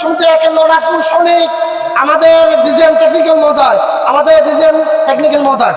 শুনতে একে লড়াকু সৈনিক আমাদের ডিজাইন টেকনিক্যাল মহোদয় আমাদের ডিজাইন টেকনিক্যাল মহোদয়।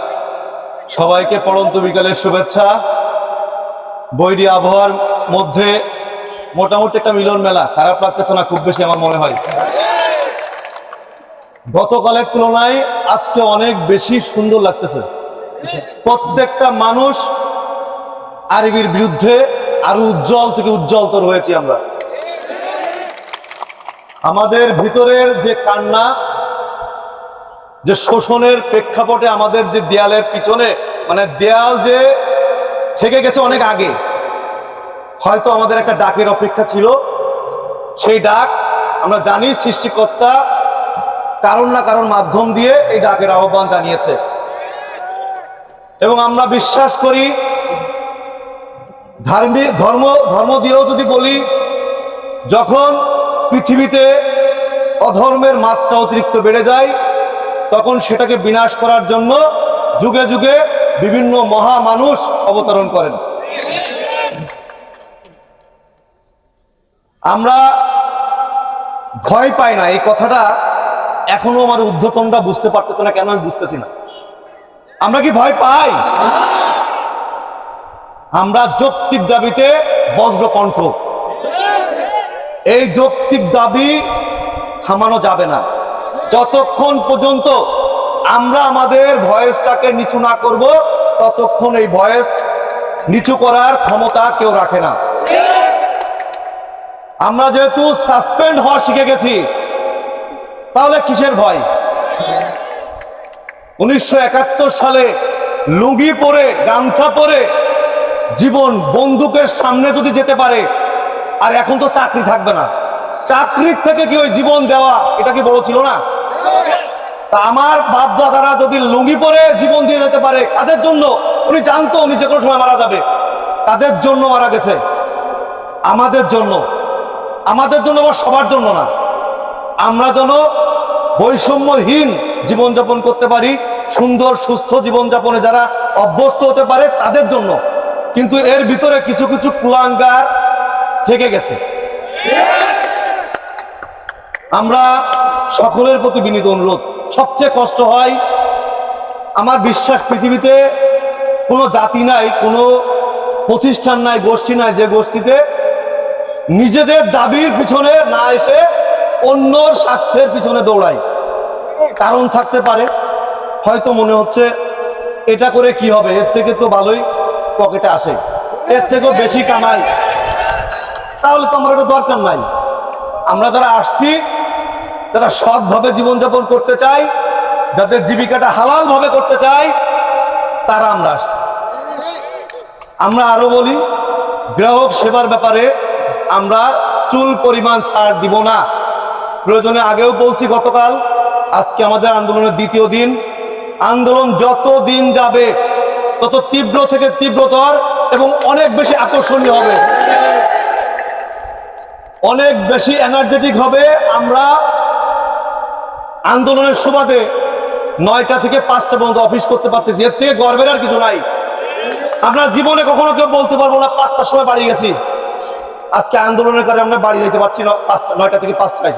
সবাইকে পড়ন্ত বিকালের শুভেচ্ছা। বৈরী আবহাওয়ার মধ্যে মোটামুটি একটা মিলন মেলা। খারাপ লাগতেছে না, খুব বেশি আমার মনে হয়। গতকালের তুলনায় আজকে অনেক বেশি সুন্দর লাগতেছে। প্রত্যেকটা মানুষ আরবির বিরুদ্ধে আরও উজ্জ্বল থেকে উজ্জ্বলতর হয়েছি আমরা। আমাদের ভিতরের যে কান্না যে শোষণের প্রেক্ষাপটে আমাদের যে দেয়ালের পিছনে মানে দেয়াল যে থেকে গেছে অনেক আগে, হয়তো আমাদের একটা ডাকের অপেক্ষা ছিল। সেই ডাক আমরা জানি সৃষ্টিকর্তা কারণ না কারণ মাধ্যম দিয়ে এই ডাকের আহ্বান জানিয়েছে। এবং আমরা বিশ্বাস করি ধার্মিক ধর্ম ধর্ম দিয়েও যদি বলি, যখন পৃথিবীতে অধর্মের মাত্রা অতিরিক্ত বেড়ে যায় তখন সেটাকে বিনাশ করার জন্য যুগে যুগে বিভিন্ন মহা মানুষ অবতরণ করেন। আমরা ভয় পাই না, এই কথাটা এখনও আমার ঊর্ধ্বতনটা বুঝতে পারতেছে না, কেন আমি বুঝতেছি না। আমরা কি ভয় পাই? আমরা যৌক্তিক দাবিতে বজ্রকণ্ঠ। এই যৌক্তিক দাবি থামানো যাবে না। যতক্ষণ পর্যন্ত আমরা আমাদের ভয়েসটাকে নিচু না করব, ততক্ষণ এই ভয়েস নিচু করার ক্ষমতা কেউ রাখে না। আমরা যেহেতু সাসপেন্ড হওয়া শিখে গেছি, তাহলে কিসের ভয়? উনিশশো একাত্তর সালে লুঙ্গি পরে, গামছা পরে জীবন বন্দুকের সামনে যদি যেতে পারে, আর এখন তো চাকরি থাকবে না। চাকরির থেকে কি ওই জীবন দেওয়া এটা কি বড় ছিল না? তা আমার বাপ দাদারা যদি লুঙ্গি পরে জীবন দিয়ে যেতে পারে, কাদের জন্য? উনি জানতো উনি যে কোনো সময় মারা যাবে। তাদের জন্য মারা গেছে? আমাদের জন্য। আমাদের জন্য বা সবার জন্য না। আমরা যেন বৈষম্যহীন জীবনযাপন করতে পারি, সুন্দর, সুস্থ জীবনযাপনে যারা অভ্যস্ত হতে পারে তাদের জন্য। কিন্তু এর ভিতরে কিছু কিছু কুলাঙ্গার থেকে গেছে। আমরা সকলের প্রতি বিনীত অনুরোধ। সবচেয়ে কষ্ট হয় আমার বিশ্বাস পৃথিবীতে কোনো জাতি নাই, কোনো প্রতিষ্ঠান নাই, গোষ্ঠী নাই যে গোষ্ঠীতে নিজেদের দাবির পিছনে না এসে অন্যর স্বার্থের পিছনে দৌড়ায়। কারণ থাকতে পারে। হয়তো মনে হচ্ছে এটা করে কি হবে, এর থেকে তো ভালোই পকেটে আসে। এর থেকেও বেশি কামাই। তাহলে তো আমার এটা দরকার নাই। আমরা যারা আসছি যারা সৎভাবে জীবনযাপন করতে চাই যাদের জীবিকাটা হালাল ভাবে করতে চাই তারা আমরা আসছি। আমরা আরও বলি, গ্রাহক সেবার ব্যাপারে আমরা চুল পরিমাণ ছাড় দিব না। প্রয়োজনে আগেও বলছি গতকাল, আজকে আমাদের আন্দোলনের দ্বিতীয় দিন। আন্দোলন যত দিন যাবে, তত তীব্র থেকে তীব্রতর এবং অনেক বেশি আকর্ষণীয় হবে। অনেক বেশি এনার্জেটিক হবে। আমরা আন্দোলনের সুবাদে নয়টা থেকে পাঁচটা পর্যন্ত অফিস করতে পারতেছি। এর থেকে গর্বের আর কিছু নাই। আমরা জীবনে কখনো কেউ বলতে পারব না, পাঁচটার সময় বাড়ি গেছি। আজকে আন্দোলনের কারণে আমরা বাড়ি যেতে পারছি না, পাঁচটা নয়টা থেকে পাঁচটায়।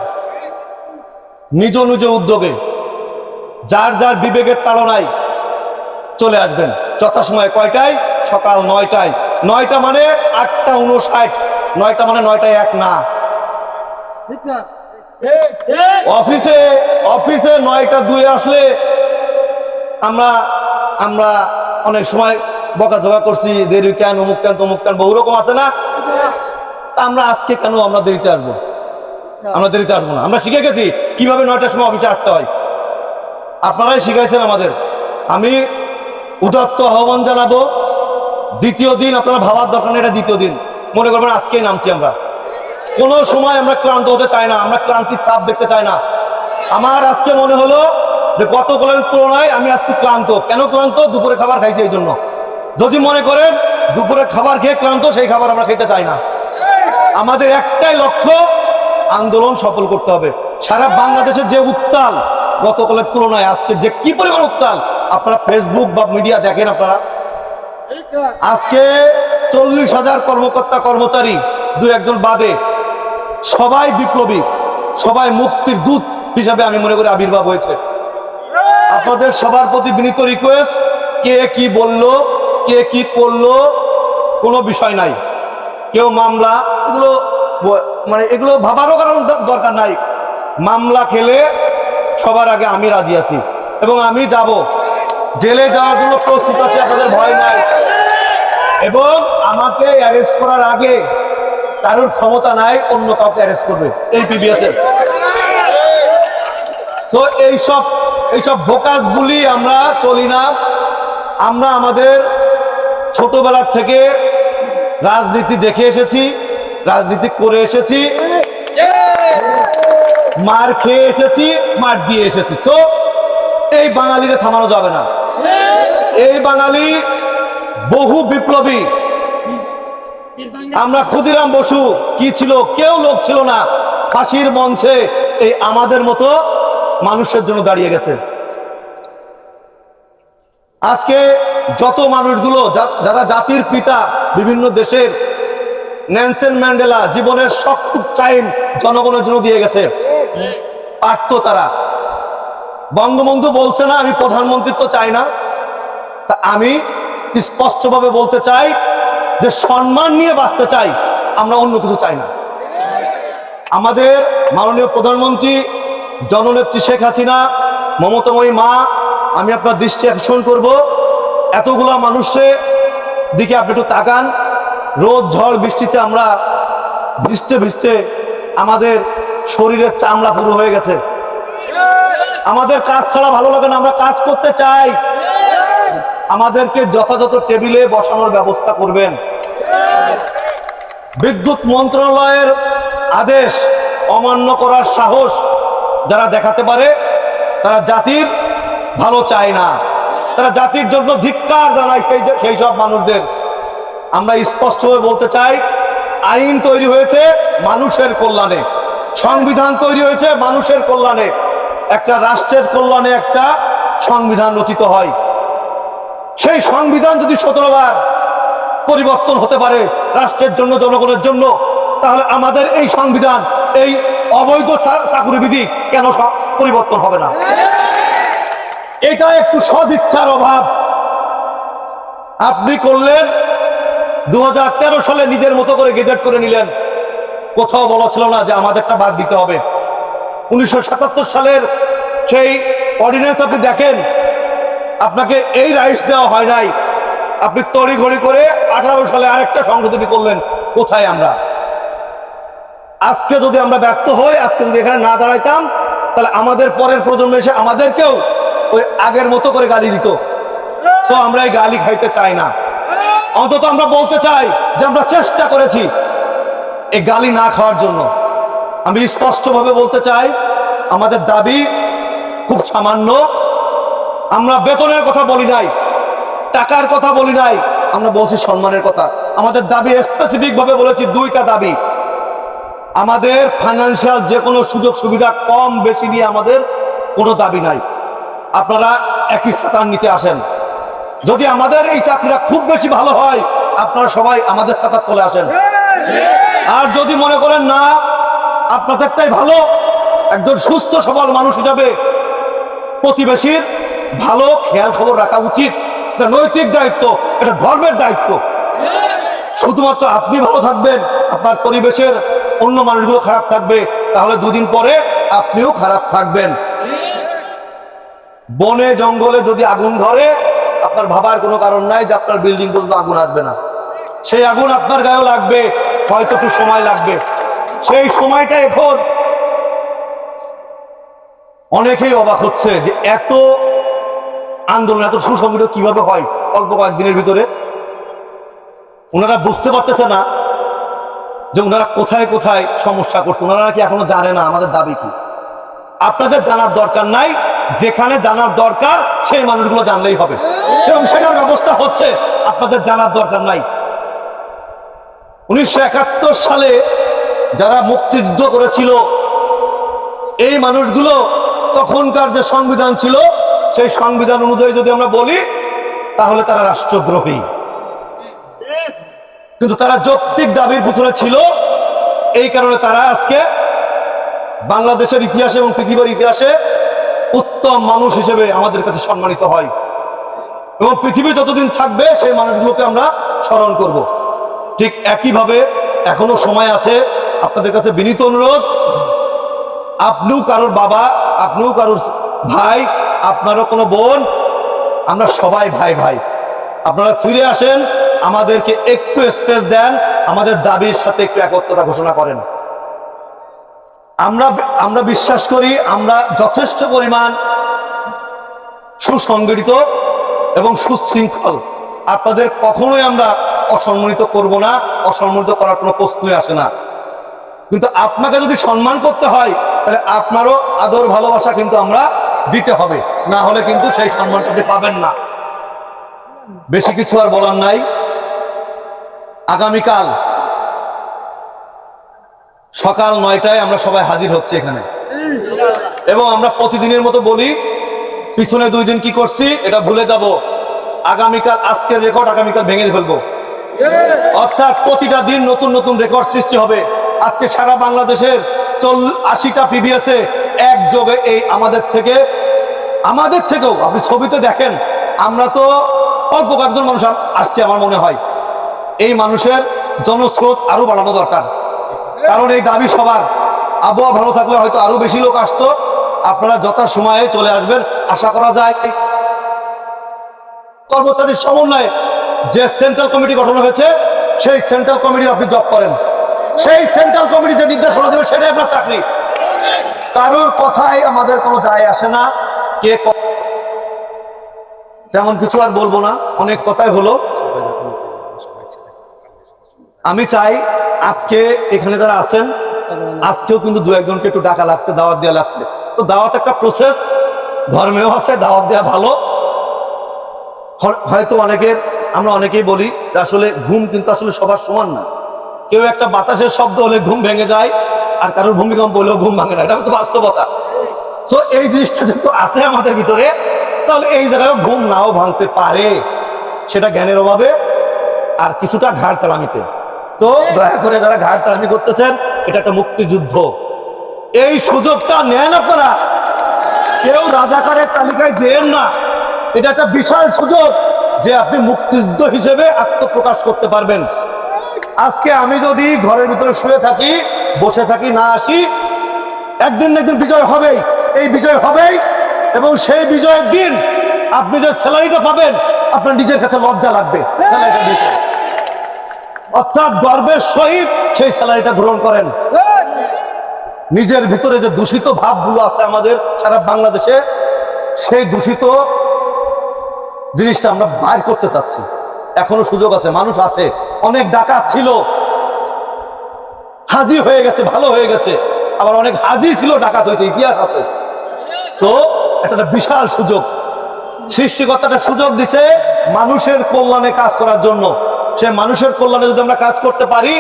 নিজ নিজ উদ্যোগে, যার যার বিবেকের তাড়নায় চলে আসবেন। যথাসময় কয়টায়? সকাল নয়টায়। নয়টা মানে আটটা উনষাট নয়টা মানে নয়টায় এক না। অফিসে অফিসে নয়টা দুই আসলে আমরা আমরা অনেক সময় বকাঝকা করছি দেরি কেন অমুক কেন তমুক কেন বহু রকম আছে না? আমরা আজকে কেন আমরা দেরিতে আসব? আমরা দেরিতে আসব না। আমরা শিখে গেছি কীভাবে নয়টার সময় অফিসে আসতে হয়। আপনারাই শিখাইছেন আমাদের। আমি উদাত্ত আহ্বান জানাব দ্বিতীয় দিন আপনারা ভাবার দরকার নেই, এটা দ্বিতীয় দিন। মনে করবেন আজকেই নামছি আমরা। কোনো সময় আমরা ক্লান্ত হতে চাই না, আমরা ক্লান্তির চাপ দেখতে চাই না। আমার আজকে মনে হলো যে গত কলের তুলনায় আমি আজকে ক্লান্ত। কেন ক্লান্ত? দুপুরে খাবার খাইছি এই জন্য। যদি মনে করেন দুপুরে খাবার খেয়ে ক্লান্ত, সেই খাবার আমরা খেতে চাই না। আমাদের একটাই লক্ষ্য, আন্দোলন সফল করতে হবে। সারা বাংলাদেশের যে উত্তাল গতকালের তুলনায় আজকে যে কি পরিমাণ উত্তাল, আপনারা ফেসবুক বা মিডিয়া দেখেন আপনারা। আজকে চল্লিশ হাজার কর্মকর্তা, কর্মচারী দু একজন বাদে সবাই বিপ্লবী, সবাই মুক্তির দূত হিসাবে আমি মনে করি আবির্ভাব হয়েছে। আপনাদের সবার প্রতি বিনীত রিকোয়েস্ট কে কি বলল, কে কি করল, কোনো বিষয় নাই। কেউ মামলা, এগুলো মানে এগুলো ভাবারও কারণ দরকার নাই। মামলা খেলে সবার আগে আমি রাজি আছি এবং আমি যাব। জেলে যাওয়ার জন্য প্রস্তুত আছি, আপনাদের ভয় নাই। এবং আমাকে অ্যারেস্ট করার আগে কারোর ক্ষমতা নাই, অন্য কাউকে অ্যারেস্ট করবে। এই পিবিএস তো এইসব এইসব ভোকাস বুলি আমরা চলি না। আমরা আমাদের ছোটবেলার থেকে রাজনীতি দেখে এসেছি, রাজনীতি করে এসেছি। মার খেয়ে এসেছি, মার দিয়ে এসেছি। তো এই বাঙালিকে থামানো যাবে না। এই বাঙালি বহু বিপ্লবী আমরা ক্ষুদিরাম বসু, কি ছিল, কেউ লোক ছিল না। ফাঁসির মঞ্চে এই আমাদের মতো মানুষের জন্য দাঁড়িয়ে গেছে। আজকে যত মানুষগুলো যারা জাতির পিতা, বিভিন্ন দেশের ন্যানসেন ম্যান্ডেলা জীবনের সবটুক টাইম জনগণের জন্য দিয়ে গেছে। পারত তারা। বঙ্গবন্ধু বলছে না, আমি প্রধানমন্ত্রী তো চাই না। তা আমি স্পষ্টভাবে বলতে চাই যে সম্মান নিয়ে বাঁচতে চাই, আমরা অন্য কিছু চাই না। আমাদের মাননীয় প্রধানমন্ত্রী, জননেত্রী শেখ হাসিনা, মমতাময়ী মা, আমি আপনার দৃষ্টি আকর্ষণ করব। এতগুলা মানুষের দিকে আপনি একটু তাকান। রোদ, ঝড়, বৃষ্টিতে আমরা ভিজতে ভিজতে আমাদের শরীরের চামড়া পুরো হয়ে গেছে। আমাদের কাজ ছাড়া ভালো লাগে না, আমরা কাজ করতে চাই। আমাদেরকে যথাযথ টেবিলে বসানোর ব্যবস্থা করবেন। বিদ্যুৎ মন্ত্রণালয়ের আদেশ অমান্য করার সাহস যারা দেখাতে পারে, তারা জাতির ভালো চায় না। তারা জাতির জন্য ধিক্কার জানায় সেই সেই সব মানুষদের। আমরা স্পষ্টভাবে বলতে চাই, আইন তৈরি হয়েছে মানুষের কল্যাণে। সংবিধান তৈরি হয়েছে মানুষের কল্যাণে। একটা রাষ্ট্রের কল্যাণে একটা সংবিধান রচিত হয়। সেই সংবিধান যদি সতেরো বার পরিবর্তন হতে পারে রাষ্ট্রের জন্য, জনগণের জন্য, তাহলে আমাদের এই সংবিধান, এই অবৈধ চা- চাকুরি বিধি কেন পরিবর্তন হবে না? এটা একটু সদিচ্ছার অভাব। আপনি করলেন দু হাজার তেরো সালে নিজের মতো করে গেজেট করে নিলেন। কোথাও বলা ছিল না যে আমাদেরটা বাদ দিতে হবে। উনিশশো সাতাত্তর সালের সেই অর্ডিন্যান্স আপনি দেখেন আপনাকে এই রাইটস দেওয়া হয় নাই। আপনি তড়ি ঘড়ি করে আঠারো সালে আরেকটা সংশোধনী করলেন। কোথায় আমরা? আজকে যদি আমরা ব্যর্থ হই, আজকে যদি এখানে না দাঁড়াইতাম, তাহলে আমাদের পরের প্রজন্ম এসে আমাদেরকেও ওই আগের মতো করে গালি দিত। সো আমরা এই গালি খাইতে চাই না। অন্তত আমরা বলতে চাই যে আমরা চেষ্টা করেছি এই গালি না খাওয়ার জন্য। আমি স্পষ্টভাবে বলতে চাই, আমাদের দাবি খুব সামান্য। আমরা বেতনের কথা বলি নাই, টাকার কথা বলি নাই, আমরা বলছি সম্মানের কথা। আমাদের দাবি স্পেসিফিক ভাবে বলেছি দুইটা দাবি। আমাদের ফাইন্যান্সিয়াল যে কোনো সুযোগ সুবিধা কম বেশি নিয়ে আমাদের কোনো দাবি নাই। আপনারা একই সাঁতার নিতে আসেন। যদি আমাদের এই চাকরিটা খুব বেশি ভালো হয়, আপনারা সবাই আমাদের সাঁতার চলে আসেন। আর যদি মনে করেন না, আপনাদেরটাই ভালো, একজন সুস্থ সবল মানুষ হিসাবে প্রতিবেশীর ভালো খেয়াল খবর রাখা উচিত। নৈতিক দায়িত্ব, এটা ধর্মের দায়িত্ব। শুধুমাত্র আপনি ভালো থাকবেন, আপনার পরিবেশের অন্য মানুষগুলো খারাপ থাকবে, তাহলে দুদিন পরে আপনিও খারাপ থাকবেন। বনে, জঙ্গলে যদি আগুন ধরে, আপনার ভাবার কোনো কারণ নাই যে আপনার বিল্ডিং পর্যন্ত আগুন আসবে না। সেই আগুন আপনার গায়েও লাগবে, হয়তো একটু সময় লাগবে। সেই সময়টা এখন অনেকেই অবাক হচ্ছে যে এত আন্দোলন এত সুসংগঠিত কীভাবে হয় অল্প কয়েকদিনের ভিতরে? ওনারা বুঝতে পারতেছে না যে ওনারা কোথায় কোথায় সমস্যা করছে। ওনারা নাকি এখনও জানে না আমাদের দাবি কি। আপনাদের জানার দরকার নাই, যেখানে জানার দরকার সেই মানুষগুলো জানলেই হবে। এবং সেটার ব্যবস্থা হচ্ছে, আপনাদের জানার দরকার নাই। উনিশশো একাত্তর সালে যারা মুক্তিযুদ্ধ করেছিল, এই মানুষগুলো তখনকার যে সংবিধান ছিল সেই সংবিধান অনুযায়ী যদি আমরা বলি তাহলে তারা রাষ্ট্রদ্রোহী। কিন্তু তারা যৌক্তিক দাবির পিছনে ছিল এই কারণে তারা আজকে বাংলাদেশের ইতিহাসে এবং পৃথিবীর ইতিহাসে উত্তম মানুষ হিসেবে আমাদের কাছে সম্মানিত হয়। এবং পৃথিবী যতদিন থাকবে সেই মানুষগুলোকে আমরা স্মরণ করব। ঠিক একইভাবে এখনও সময় আছে আপনাদের কাছে বিনীত অনুরোধ আপনিও কারোর বাবা আপনিও কারোর ভাই আপনারও কোনো বোন? আমরা সবাই ভাই ভাই। আপনারা ফিরে আসেন, আমাদেরকে একটু স্পেস দেন, আমাদের দাবির সাথে একটু একত্রতা ঘোষণা করেন। আমরা আমরা বিশ্বাস করি আমরা যথেষ্ট পরিমাণ সুসংগঠিত এবং সুশৃঙ্খল। আপনাদের কখনোই আমরা অসম্মানিত করব না, অসম্মানিত করার কোনো প্রশ্নই আসে না। কিন্তু আপনাকে যদি সম্মান করতে হয়, তাহলে আপনারও আদর ভালোবাসা কিন্তু আমরা দিতে হবে। না হলে কিন্তু সেই সম্মানটা পাবেন না। বেশি কিছু আর বলার নাই। আগামীকাল সকাল নয়টায় আমরা সবাই হাজির হচ্ছে এখানে। এবং আমরা প্রতিদিনের মতো বলি, পিছনে দুই দিন কি করছি, এটা ভুলে যাব। আগামীকাল আজকের রেকর্ড আগামীকাল ভেঙে ফেলব। অর্থাৎ প্রতিটা দিন নতুন নতুন রেকর্ড সৃষ্টি হবে। আজকে সারা বাংলাদেশের চল আশিটা পিবিএসে একযোগে এই আমাদের থেকে, আমাদের থেকেও, আপনি ছবিতে দেখেন, আমরা তো অল্প কয়েকজন মানুষ আসছে আমার মনে হয়। এই মানুষের জনস্রোত আরও বাড়ানো দরকার। কারণ এই দাবি সবার। আবহাওয়া ভালো থাকলে হয়তো আরও বেশি লোক আসতো। আপনারা যথা সময়ে চলে আসবেন। আশা করা যায় কর্মচারীর সমন্বয়ে যে সেন্ট্রাল কমিটি গঠন হয়েছে, সেই সেন্ট্রাল কমিটি আপনি জব করেন। সেই সেন্ট্রাল কমিটি যে নির্দেশনা দেবে সেটাই আপনার চাকরি। কারোর কথাই আমাদের কোনো দায় আসে না। ক- তেমন কিছু আর বলব না। অনেক কথাই হলো। আমি চাই আজকে এখানে যারা আছেন, আজকেও কিন্তু দু একজনকে একটু ডাকা লাগছে, দাওয়াত দেওয়া লাগছে। তো দাওয়াত একটা প্রসেস ধর্মেও আছে, দাওয়াত দেওয়া ভালো। হয়তো অনেকের, আমরা অনেকেই বলি আসলে ঘুম কিন্তু আসলে সবার সমান না। কেউ একটা বাতাসের শব্দ হলে ঘুম ভেঙে যায়, আর কারোর ভূমিকম্প হলেও ঘুম ভাঙে না। এটা তো বাস্তবতা। সো এই জিনিসটা যেহেতু আছে আমাদের ভিতরে, তাহলে এই জায়গায় ঘুম নাও ভাঙতে পারে। সেটা জ্ঞানের অভাবে আর কিছুটা ঘাড় তালামিতে। তো দয়া করে যারা ঘাড় তালামি করতেছেন, এটা একটা মুক্তিযুদ্ধ। এই সুযোগটা নেন আপনারা। কেউ রাজাকারের তালিকায় যেন না। এটা একটা বিশাল সুযোগ যে আপনি মুক্তিযুদ্ধ হিসেবে আত্মপ্রকাশ করতে পারবেন। আজকে আমি যদি ঘরের ভিতরে শুয়ে থাকি বসে থাকি না আসি একদিন না একদিন বিজয় হবেই। এই বিজয় হবেই এবং সেই বিজয়ের দিন আপনি যে স্যালারিটা পাবেন আপনার নিজের কাছে লজ্জা লাগবে। স্যালারিটা দিতে। অর্থাৎ গর্বের সহিত সেই স্যালারিটা গ্রহণ করেন। নিজের ভিতরে যে দূষিত ভাবগুলো আছে আমাদের সারা বাংলাদেশে সেই দূষিত জিনিসটা আমরা বাইর করতে চাচ্ছি। এখনও সুযোগ আছে মানুষ আছে। অনেক ডাকাত ছিল। হাজি হয়ে গেছে, ভালো হয়ে গেছে। আবার অনেক হাজি ছিল, ডাকাত হয়েছে, ইতিহাস আছে। তো এটা একটা বিশাল সুযোগ। সৃষ্টিকর্তাটা সুযোগ দিছে মানুষের কল্যাণে কাজ করার জন্য। সে মানুষের কল্যাণে যদি আমরা কাজ করতে পারি,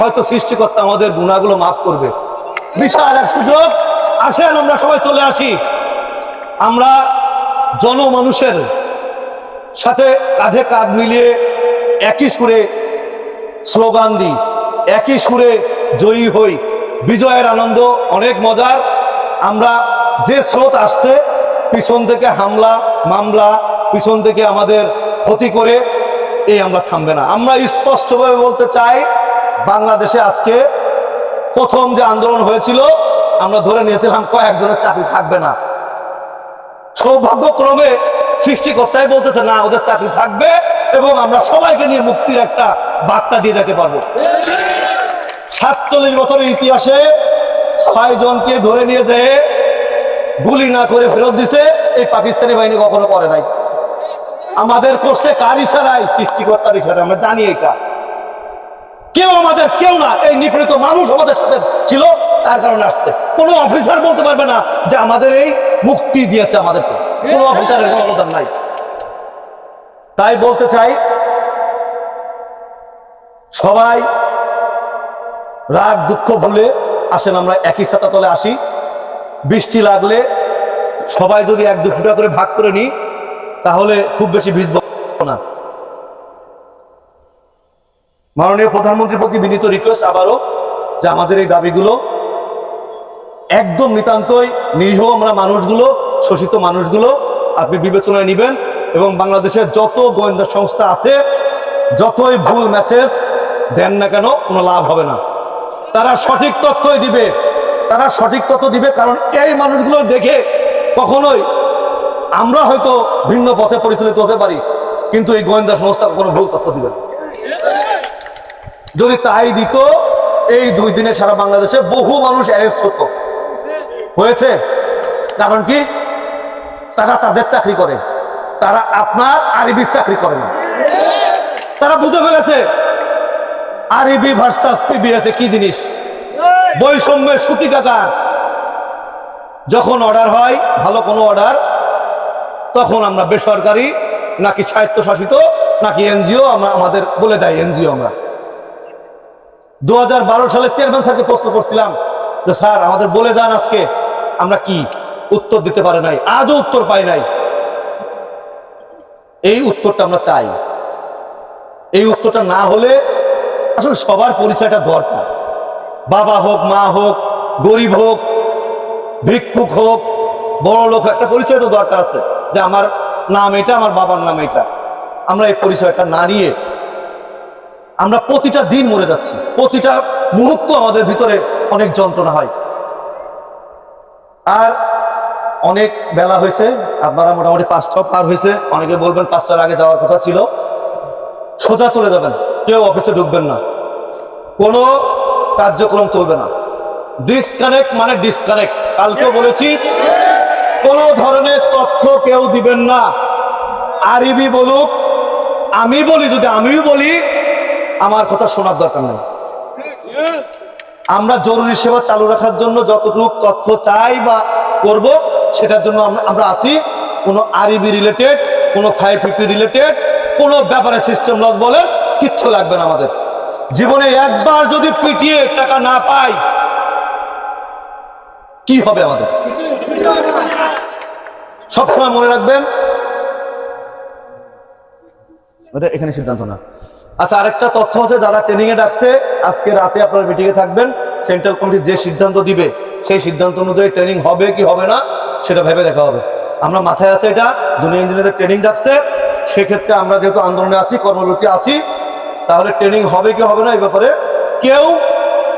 হয়তো সৃষ্টিকর্তা আমাদের গুণাগুলো মাফ করবে। বিশাল এক সুযোগ। আসেন, আমরা সবাই চলে আসি। আমরা জনমানুষের সাথে কাঁধে কাঁধ মিলিয়ে একই সুরে স্লোগান দিই একই সুরে জয়ী হই। বিজয়ের আনন্দ অনেক মজার। আমরা যে স্রোত আসছে, পিছন থেকে হামলা, মামলা, পিছন থেকে আমাদের ক্ষতি করে এই আমরা থামবে না। আমরা স্পষ্টভাবে বলতে চাই, বাংলাদেশে আজকে প্রথম যে আন্দোলন হয়েছিল, আমরা ধরে নিয়েছিলাম কয়েকজনের চাকরি থাকবে না। সৌভাগ্যক্রমে সৃষ্টিকর্তাই বলতেছে, না, ওদের চাকরি থাকবে। এবং আমরা সবাইকে নিয়ে মুক্তির একটা বার্তা দিয়ে যেতে পারব। সাতচল্লিশ বছরের ইতিহাসে ছয় জনকে ধরে নিয়ে যেয়ে গুলি না করে ফেরত দিছে, এই পাকিস্তানি বাহিনী কখনো করে নাই। আমাদের করছে কার ইশারায় সৃষ্টিকর্তার ইশারায় আমরা জানি এটা। কেউ আমাদের, কেউ না, এই নিপীড়িত মানুষ আমাদের সাথে ছিল, তার কারণে আসছে। কোনো অফিসার বলতে পারবে না যে আমাদের এই মুক্তি দিয়েছে আমাদেরকে। কোনো অফিসারের কোনো নাই। তাই বলতে চাই, সবাই রাগ, দুঃখ ভুলে আসেন, আমরা একই ছাতা তলে আসি। বৃষ্টি লাগলে সবাই যদি এক দু ফুটা করে ভাগ করে নিই, তাহলে খুব বেশি ভিজব না। মাননীয় প্রধানমন্ত্রীর প্রতি বিনীত রিকোয়েস্ট আবারও যে আমাদের এই দাবিগুলো একদম নিতান্তই নিরীহ আমরা মানুষগুলো, শোষিত মানুষগুলো, আপনি বিবেচনায় নেবেন। এবং বাংলাদেশের যত গোয়েন্দা সংস্থা আছে, যতই ভুল মেসেজ দেন না কেন, কোনো লাভ হবে না। তারা সঠিক তথ্যই দিবে। তারা সঠিক তথ্য দিবে কারণ এই মানুষগুলো দেখে কখনোই আমরা হয়তো ভিন্ন পথে পরিচালিত হতে পারি, কিন্তু এই গোয়েন্দা সংস্থা কোনো ভুল তথ্য দিবে না। যদি তাই দিত, এই দুই দিনে সারা বাংলাদেশে বহু মানুষ অ্যারেস্ট হতো হয়েছে? কারণ কি? তারা তাদের চাকরি করে। তারা আপনার আরবির চাকরি করে না। তারা বুঝে ফেলেছে, আরবি ভার্সাস পিবিএস কি জিনিস? বৈষম্যের সুতিকাকার যখন অর্ডার হয়, ভালো কোনো অর্ডার তখন আমরা বেসরকারি নাকি স্বায়ত্তশাসিত নাকি এনজিও আমরা আমাদের বলে দেয় এনজিও আমরা। দু হাজার বারো সালে চেয়ারম্যান স্যারকে প্রশ্ন করছিলাম যে, স্যার, আমাদের বলে যান আজকে, আমরা কি উত্তর দিতে পারে নাই, আজও উত্তর পাই নাই। এই উত্তরটা আমরা চাই। এই উত্তরটা না হলে আসলে সবার পরিচয়টা দরকার। বাবা হোক, মা হোক, গরিব হোক, ভিক্ষুক হোক, বড় লোক একটা পরিচয় তো দরকার আছে যে আমার নাম এটা, আমার বাবার নাম এটা। আমরা এই পরিচয়টা না নিয়ে আমরা প্রতিটা দিন মরে যাচ্ছি। প্রতিটা মুহূর্ত আমাদের ভিতরে অনেক যন্ত্রণা হয়। আর অনেক বেলা হয়েছে আপনারা মোটামুটি পাঁচটা পার হয়েছে। অনেকে বলবেন পাঁচটার আগে যাওয়ার কথা ছিল। সোজা চলে যাবেন কেউ অফিসে ঢুকবেন না। কোনো কার্যক্রম চলবে না। ডিসকানেক্ট মানে ডিসকানেক্ট কালকেও বলেছি কোন ধরনের তথ্য কেউ দিবেন না। আরবি বলুক আমি বলি যদি আমিও বলি আমার কথা শোনার দরকার নাই। আমরা জরুরি সেবা চালু রাখার জন্য যতটুকু তথ্য চাই বা করব সেটার জন্য আমরা- আছি। কোনো আরবি রিলেটেড কোনো ফাইভ ফিফটি রিলেটেড কোনো ব্যাপারে সিস্টেম লস বলে কিচ্ছু লাগবে না আমাদের। জীবনে একবার যদি পিটিয়ে টাকা না পাই, কি হবে আমাদের? সবসময় মনে রাখবেন। ওটা এখানে সিদ্ধান্ত না। আচ্ছা আরেকটা তথ্য হচ্ছে যারা ট্রেনিং এ ডাকছে, আজকে রাতে আপনারা মিটিং এ থাকবেন। সেন্ট্রাল কমিটি যে সিদ্ধান্ত দিবে, সেই সিদ্ধান্ত অনুযায়ী ট্রেনিং হবে কি হবে না সেটা ভেবে দেখা হবে। আমরা মাথায় আছে এটা, দুনিয়া ইঞ্জিনিয়ারদের ট্রেনিং ডাকছে। সেক্ষেত্রে আমরা যেহেতু আন্দোলনে আছি কর্মরতি আছি, তাহলে ট্রেনিং হবে কি হবে না এই ব্যাপারে কেউ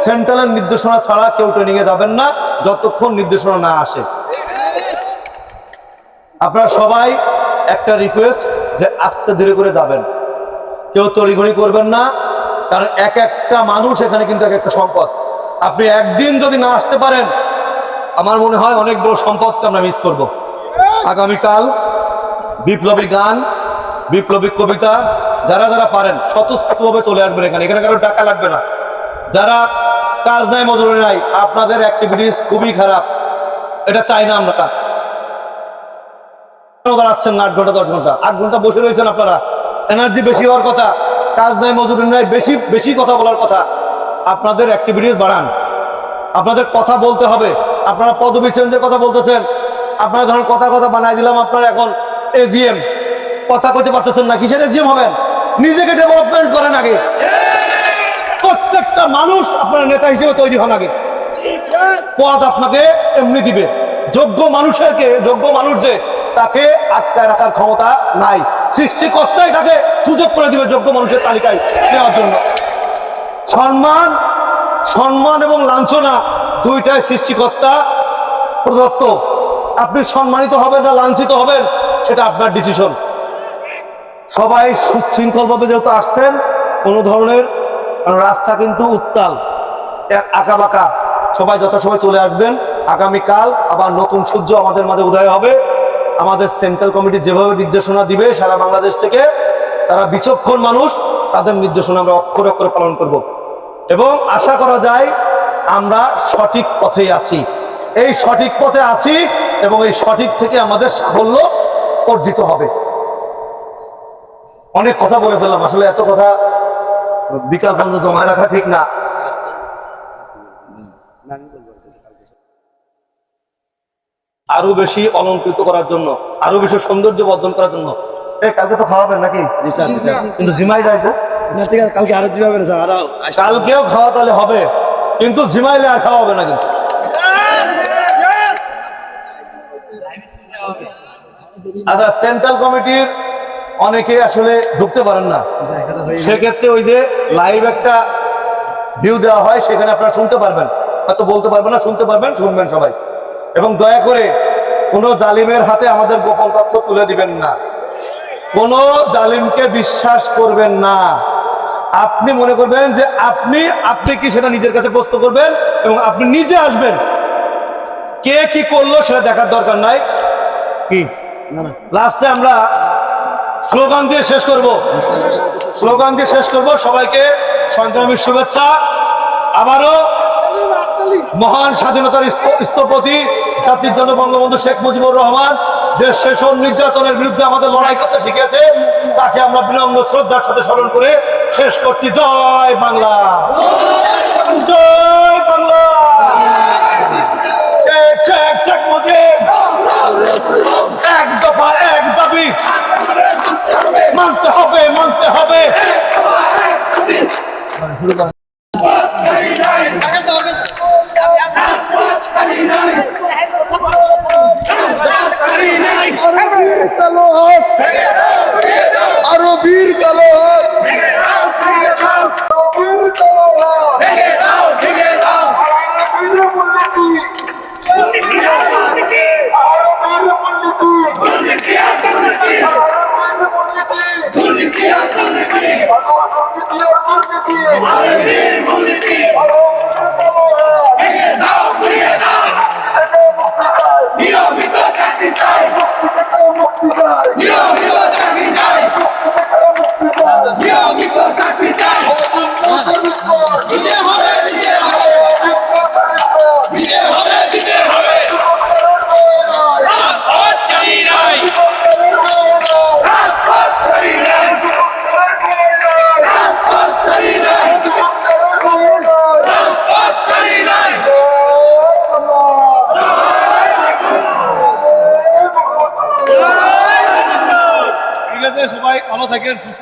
সেন্ট্রালের নির্দেশনা ছাড়া কেউ ট্রেনিং এ যাবেন না, যতক্ষণ নির্দেশনা না আসে। আপনারা সবাই একটা রিকোয়েস্ট যে আস্তে ধীরে করে যাবেন। কেউ তড়িঘড়ি করবেন না, কারণ এক একটা মানুষ এখানে কিন্তু এক একটা সম্পদ। আপনি একদিন যদি না আসতে পারেন আমার মনে হয় অনেক বড় সম্পদকে আমরা মিস করব? আগামীকাল বিপ্লবী গান, বিপ্লবী কবিতা, যারা যারা পারেন, স্বতঃস্ফূর্তভাবে চলে আসবেন এখানে। এখানে কারও টাকা লাগবে না। যারা কাজ নাই, মজুরি নাই, আপনাদের অ্যাক্টিভিটিস খুবই খারাপ। এটা চাই না আমরা। দাঁড়াচ্ছেন না, আট ঘণ্টা, দশ ঘণ্টা। আট ঘণ্টা বসে রয়েছেন আপনারা। এনার্জি বেশি হওয়ার কথা, কাজ নাই, মজুরি নাই, বেশি বেশি কথা বলার কথা। আপনাদের অ্যাক্টিভিটিস বাড়ান। আপনাদের কথা বলতে হবে। আপনারা পদবি চেঞ্জের কথা বলতেছেন। আপনারা ধরেন কথা কথা বানাই দিলাম আপনারা এখন এজিএম কথা কইতে পারতেছেন না, কিসের এজিএম হবেন? নিজেকে ডেভেলপমেন্ট করেন আগে। প্রত্যেকটা মানুষ আপনার নেতা হিসেবে তৈরি হন আগে। পদ আপনাকে এমনি দিবে। যোগ্য মানুষেরকে, যোগ্য মানুষ যে, তাকে আটকায় রাখার ক্ষমতা নাই। সৃষ্টিকর্তাই তাকে সুযোগ করে দিবে যোগ্য মানুষের তালিকায় নেওয়ার জন্য। সম্মান সম্মান এবং লাঞ্ছনা দুইটাই সৃষ্টিকর্তা, প্রদত্ত। আপনি সম্মানিত হবেন না লাঞ্ছিত হবেন, সেটা আপনার ডিসিশন সবাই সুশৃঙ্খলভাবে যেহেতু আসছেন, কোনো ধরনের রাস্তা কিন্তু উত্তাল। আঁকা বাঁকা সবাই যথাসময় চলে আসবেন। আগামীকাল আবার নতুন সূর্য আমাদের মাঝে উদয় হবে। আমাদের সেন্ট্রাল কমিটি যেভাবে নির্দেশনা দিবে, সারা বাংলাদেশ থেকে তারা বিচক্ষণ মানুষ, তাদের নির্দেশনা আমরা অক্ষরে অক্ষরে পালন করব। এবং আশা করা যায় আমরা সঠিক পথে আছি। এই সঠিক পথে আছি এবং এই সঠিক থেকে আমাদের সাফল্য অর্জিত হবে। অনেক কথা বলে ফেললাম আসলে এত কথা বিকাল পর্যন্ত জমা রাখা ঠিক না। আরও বেশি অলঙ্কৃত করার জন্য আরও বেশি সৌন্দর্য বর্ধন করার জন্য। এই কালকে তো খাওয়াবেন নাকি? কিন্তু জিমাই যায় না ঠিক আছে কালকে আরও দিবে না স্যার আরও কালকেও খাওয়া তাহলে হবে। কিন্তু জিমাইলে আর খাওয়া হবে না কিন্তু। আচ্ছা সেন্ট্রাল কমিটির অনেকে আসলে ঢুকতে পারেন না। সেক্ষেত্রে ওই যে লাইভ একটা ভিউ দেওয়া হয়, সেখানে আপনারা শুনতে পারবেন। হয়তো বলতে পারবেন না, শুনতে পারবেন, শুনবেন সবাই। এবং দয়া করে কোনো জালিমের হাতে আমাদের গোপন তথ্য তুলে দিবেন না। কোনো জালিমকে বিশ্বাস করবেন না। আপনি মনে করবেন যে আপনি আপনি কি সেটা নিজের কাছে প্রস্তুত করবেন এবং আপনি নিজে আসবেন। কে কি করল সেটা দেখার দরকার নাই। কি? লাস্টে আমরা স্লোগান দিয়ে শেষ করব। স্লোগান দিয়ে শেষ করব। সবাইকে সংগ্রামীর শুভেচ্ছা। আবারও মহান স্বাধীনতার স্থপতি জাতির জন্য বঙ্গবন্ধু শেখ মুজিবুর রহমান যে শেষন নির্যাতনের বিরুদ্ধে আমাদের লড়াই করতে শিখেছে তাকে আমরা বিনম্র শ্রদ্ধার সাথে স্মরণ করে শেষ করছি। জয় বাংলা। জয় বাংলা। এক দফা এক দাবি। মানতে হবে মানতে হবে।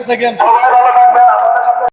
ঠিক